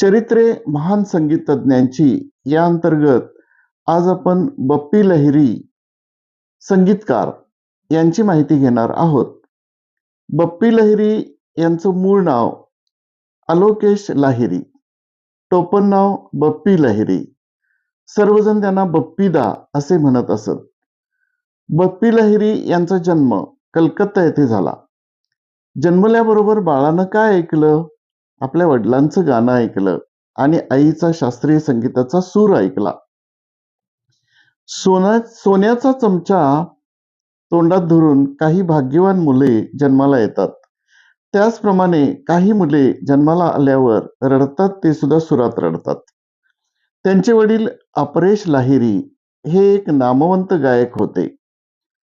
चरित्रे महान संगीतज्ञांची या अंतर्गत आज आपण बप्पी लहिरी संगीतकार यांची माहिती घेणार आहोत. बप्पी लहिरी यांचं मूळ नाव अलोकेश लाहिरी टोपण नाव बप्पी लहिरी. सर्वजण त्यांना बप्पीदा असे म्हणत असत. बप्पी लहिरी यांचा जन्म कलकत्ता येथे झाला. जन्मल्याबरोबर बाळानं काय ऐकलं? आपल्या वडिलांचं गाणं ऐकलं आणि आईचा शास्त्रीय संगीताचा सूर ऐकला. सोना सोन्याचा चमचा तोंडात धरून काही भाग्यवान मुले जन्माला येतात. त्याचप्रमाणे काही मुले जन्माला आल्यावर रडतात ते सुद्धा सुरात रडतात. त्यांचे वडील अपरेश लाहिरी हे एक नामवंत गायक होते.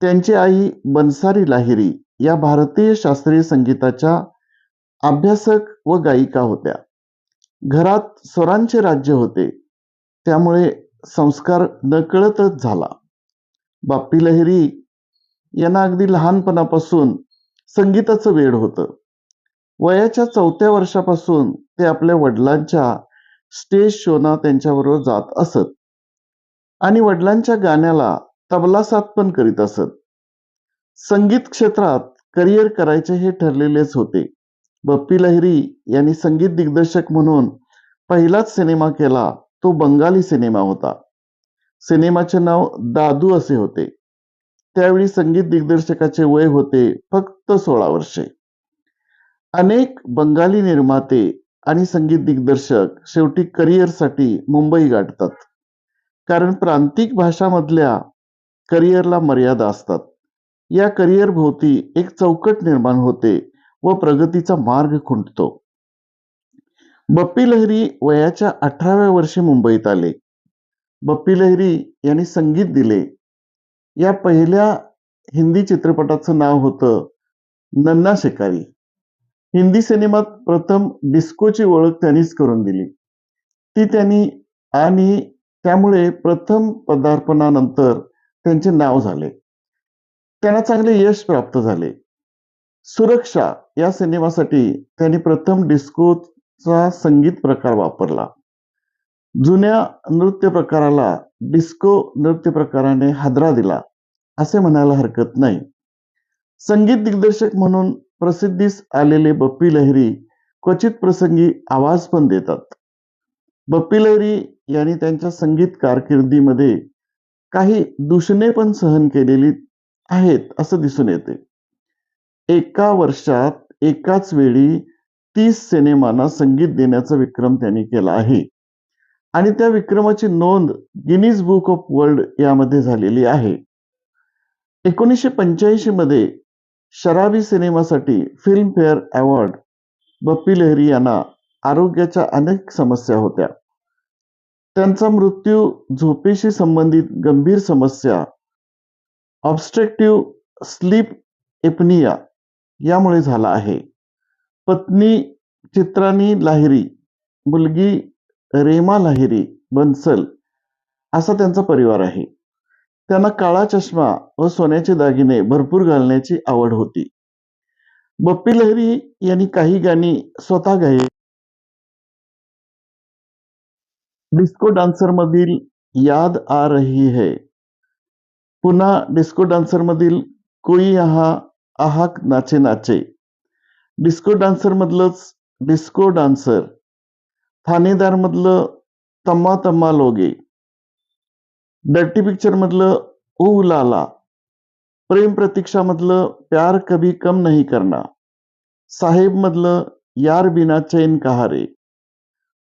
त्यांची आई बनसारी लाहिरी या भारतीय शास्त्रीय संगीताच्या अभ्यासक व गायिका होत्या. घरात स्वरांचे राज्य होते. त्यामुळे संस्कार नकळतच झाला. बाप्पी लहिरी यांना अगदी लहानपणापासून संगीताचं वेड होतं. वयाच्या चौथ्या वर्षापासून ते आपल्या वडिलांच्या स्टेज शोना त्यांच्याबरोबर जात असत. आणि वडिलांच्या गाण्याला तबलासात पण करीत असत. संगीत क्षेत्रात करिअर करायचे हे ठरलेलेच होते. बप्पी लहिरी यांनी संगीत दिग्दर्शक म्हणून पहिलाच सिनेमा केला तो बंगाली सिनेमा होता. सिनेमाचे नाव दादू असे होते. त्यावेळी संगीत दिग्दर्शकाचे वय होते फक्त सोळा वर्षे. अनेक बंगाली निर्माते आणि संगीत दिग्दर्शक शेवटी करिअरसाठी मुंबई गाठतात. कारण प्रांतिक भाषामधल्या करिअरला मर्यादा असतात. या करिअर भोवती एक चौकट निर्माण होते. व प्रगतीचा मार्ग खुंटतो. बप्पी लहरी वयाच्या अठराव्या वर्षी मुंबईत आले. बप्पी लहरी यांनी संगीत दिले. या पहिल्या हिंदी चित्रपटाचं नाव होतं नन्ना शिकारी. हिंदी सिनेमात प्रथम डिस्कोची ओळख त्यांनीच करून दिली. ती त्यांनी आणि त्यामुळे प्रथम पदार्पणानंतर त्यांचे नाव झाले. त्यांना चांगले यश प्राप्त झाले. सुरक्षा या सिनेमासाठी त्यांनी प्रथम डिस्कोचा संगीत प्रकार वापरला. जुन्या नृत्य प्रकाराला डिस्को नृत्य प्रकाराने हादरा दिला असे म्हणायला हरकत नाही. संगीत दिग्दर्शक म्हणून प्रसिद्धीस आलेले बप्पी लहरी क्वचित प्रसंगी आवाज पण देतात. बप्पी लहरी यांनी त्यांच्या संगीत कारकिर्दीमध्ये काही दूषणे पण सहन केलेली आहेत असं दिसून येते. एका वर्षात एकाच वेळी तीस सिनेमांना संगीत देण्याचा विक्रम त्यांनी केला आहे. आणि त्या विक्रमाची नोंद गिनीज बुक ऑफ वर्ल्ड यामध्ये झालेली आहे. एकोणीसशे पंच्याऐंशी मध्ये शराबी सिनेमासाठी फिल्मफेअर अवॉर्ड बप्पी लहरी यांना आरोग्याच्या अनेक समस्या होत्या. त्यांचा मृत्यू झोपेशी संबंधित गंभीर समस्या ऑब्स्ट्रक्टिव्ह स्लीप एपनिया यामुळे झाला आहे. पत्नी चित्रानी लाहिरी मुलगी रेमा लाहिरी बन्सल असा त्यांचा परिवार आहे. त्यांना काळा चष्मा व सोन्याचे दागिने भरपूर घालण्याची आवड होती. बप्पी लहरी यांनी काही गाणी स्वतः गायली डिस्को डान्सर मधील याद आ रही है. पुन्हा डिस्को डान्सर मधील कोई यहा आहाक नाचे नाचे. डिस्को डान्सर मधलंच डिस्को डान्सर. ठाणेदार मधलं तम्मा तम्मा लोगे. डर्टी पिक्चर मधलं ओ लाला. प्रेम प्रतीक्षा मधलं प्यार कभी कम नहीं करना. साहेब मधलं यार बिना चैन कहारे.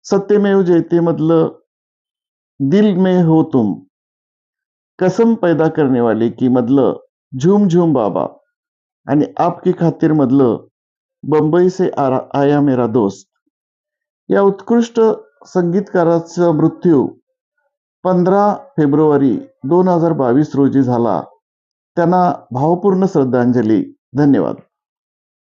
सत्यमेव जयते मधलं दिल में हो तुम. कसम पैदा करने वाले की मधलं झूम झूम बाबा. आणि आपकी खातीर मधलं बंबई से आरा, आया मेरा दोस्त. या उत्कृष्ट संगीतकाराचा मृत्यू पंधरा फेब्रुवारी दोन हजार बावीस रोजी झाला. त्यांना भावपूर्ण श्रद्धांजली. धन्यवाद.